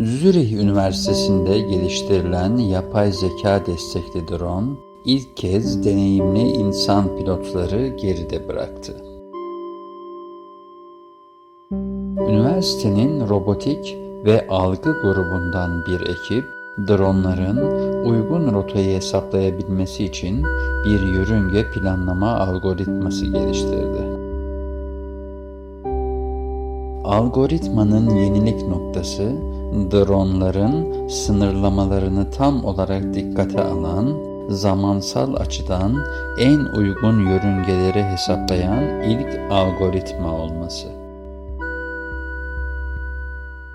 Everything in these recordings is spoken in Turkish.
Zürih Üniversitesi'nde geliştirilen yapay zeka destekli drone ilk kez deneyimli insan pilotları geride bıraktı. Üniversitenin robotik ve algı grubundan bir ekip, dronların uygun rotayı hesaplayabilmesi için bir yörünge planlama algoritması geliştirdi. Algoritmanın yenilik noktası, dronların sınırlamalarını tam olarak dikkate alan, zamansal açıdan en uygun yörüngeleri hesaplayan ilk algoritma olması.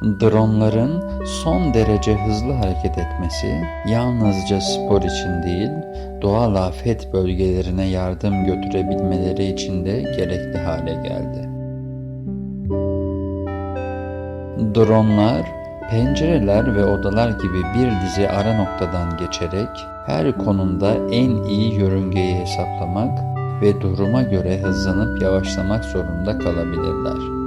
Dronların son derece hızlı hareket etmesi yalnızca spor için değil, doğal afet bölgelerine yardım götürebilmeleri için de gerekli hale geldi. Dronlar, pencereler ve odalar gibi bir dizi ara noktadan geçerek her konumda en iyi yörüngeyi hesaplamak ve duruma göre hızlanıp yavaşlamak zorunda kalabilirler.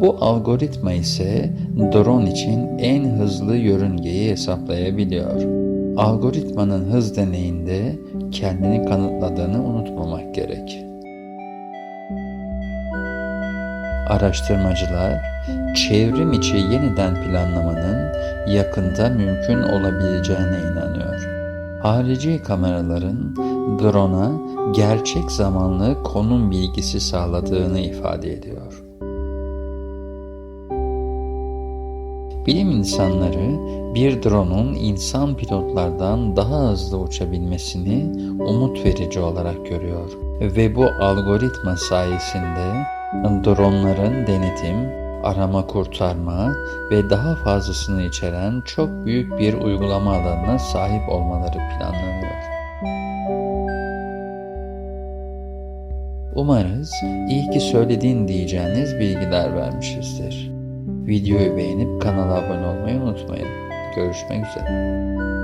Bu algoritma ise drone için en hızlı yörüngeyi hesaplayabiliyor. Algoritmanın hız deneyinde kendini kanıtladığını unutmamak gerek. Araştırmacılar, çevrim içi yeniden planlamanın yakında mümkün olabileceğine inanıyor. Harici kameraların drone'a gerçek zamanlı konum bilgisi sağladığını ifade ediyor. Bilim insanları bir drone'un insan pilotlardan daha hızlı uçabilmesini umut verici olarak görüyor ve bu algoritma sayesinde dronların denetim, arama kurtarma ve daha fazlasını içeren çok büyük bir uygulama alanına sahip olmaları planlanıyor. Umarız iyi ki söylediğin diyeceğiniz bilgiler vermişizdir. Videoyu beğenip kanala abone olmayı unutmayın. Görüşmek üzere.